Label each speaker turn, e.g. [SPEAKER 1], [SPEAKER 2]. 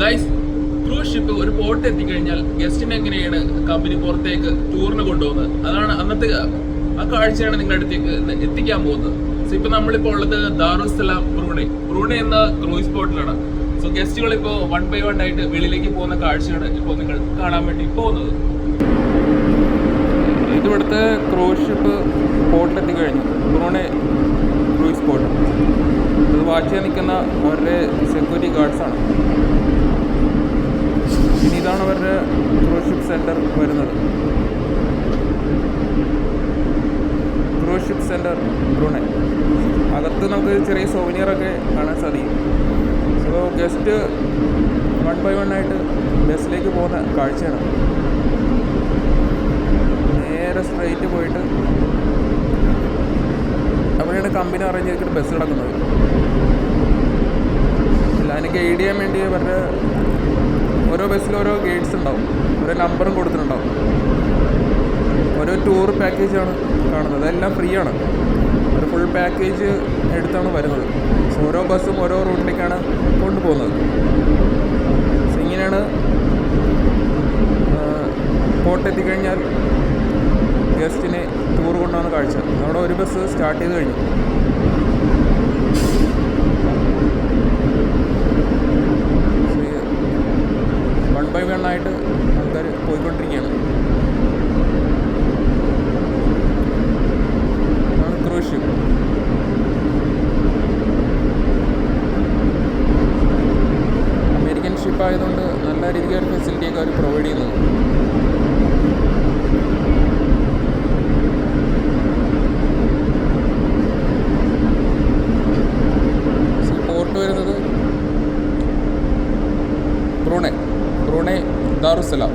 [SPEAKER 1] Guys cruise ship ഒരു port എത്തിക്കഴിഞ്ഞാൽ ഗസ്റ്റിനെ എങ്ങനെയാണ് കമ്പനി പുറത്തേക്ക് ടൂറിന് കൊണ്ടുപോകുന്നത്? അതാണ് അന്നത്തെ ആ കാഴ്ചയാണ് നിങ്ങളുടെ അടുത്തേക്ക് എത്തിക്കാൻ പോകുന്നത്. സോ ഇപ്പൊ നമ്മളിപ്പോ ഉള്ളത് ദാറുസലാം ബ്രൂണെ ബ്രൂണെ എന്ന ക്രൂയിസ് പോർട്ടിലാണ് സോ ഗസ്റ്റുകൾ ഇപ്പോൾ വൺ ബൈ വൺ ആയിട്ട് വെളിയിലേക്ക് പോകുന്ന കാഴ്ചയാണ് ഇപ്പോൾ നിങ്ങൾ കാണാൻ വേണ്ടി പോകുന്നത്. ഇതിവിടുത്തെ ക്രൂസ് ഷിപ്പ് പോർട്ട് എത്തിക്കഴിഞ്ഞു. ബ്രൂണെ ക്രൂയിസ് പോർട്ട് ഇത് വാച്ച് ചെയ്യാൻ നിൽക്കുന്ന അവരുടെ സെക്യൂരിറ്റി ഗാർഡ്സാണ് ഇനി ഇതാണ് അവരുടെ ക്രൂസ് ഷിപ്പ് സെന്റർ വരുന്നത് ക്രൂസ് ഷിപ്പ് സെന്റർ ബ്രൂണെ. അകത്ത് നമുക്ക് ചെറിയ സോവനിയറൊക്കെ കാണാൻ സാധിക്കും. So guest one by one ആയിട്ട് ബസ്സിലേക്ക് പോകുന്ന കാഴ്ചയാണ്. നേരെ സ്ട്രെയിറ്റ് പോയിട്ട് അവിടെയാണ് കമ്പനി അറേഞ്ച് ചെയ്തിട്ട് ബസ് കിടക്കുന്നത്. അല്ല എനിക്ക് ഐഡിയ ചെയ്യാൻ വേണ്ടി അവരുടെ ഓരോ ബസ്സിലും ഓരോ ഗേറ്റ്സ് ഉണ്ടാവും. ഓരോ നമ്പറും കൊടുത്തിട്ടുണ്ടാവും. ഓരോ ടൂർ പാക്കേജ് ആണ് കാണുന്നത്. അതെല്ലാം ഫ്രീ ആണ്. ഒരു ഫുൾ പാക്കേജ് എടുത്താണ് വരുന്നത്. ഓരോ ബസ്സും ഓരോ റൂട്ടിലേക്കാണ് കൊണ്ടുപോകുന്നത്. സോ ഇങ്ങനെയാണ് പോട്ടെത്തിക്കഴിഞ്ഞാൽ ഗസ്റ്റിനെ ടൂർ കൊണ്ടുപോകുന്ന കാഴ്ച. അവിടെ ഒരു ബസ് സ്റ്റാർട്ട് ചെയ്ത് കഴിഞ്ഞു വൺ ബൈ വൺ ആയിട്ട് ആൾക്കാർ പോയിക്കൊണ്ടിരിക്കുകയാണ്. അമേരിക്കൻ ഷിപ്പ് ആയതുകൊണ്ട് നല്ല രീതിക്ക് ഒരു ഫെസിലിറ്റിയൊക്കെ അവർ പ്രൊവൈഡ് ചെയ്യുന്നത് പോർട്ട് വരുന്നത് ബ്രൂണെ ബ്രൂണെ ദാറുസലാം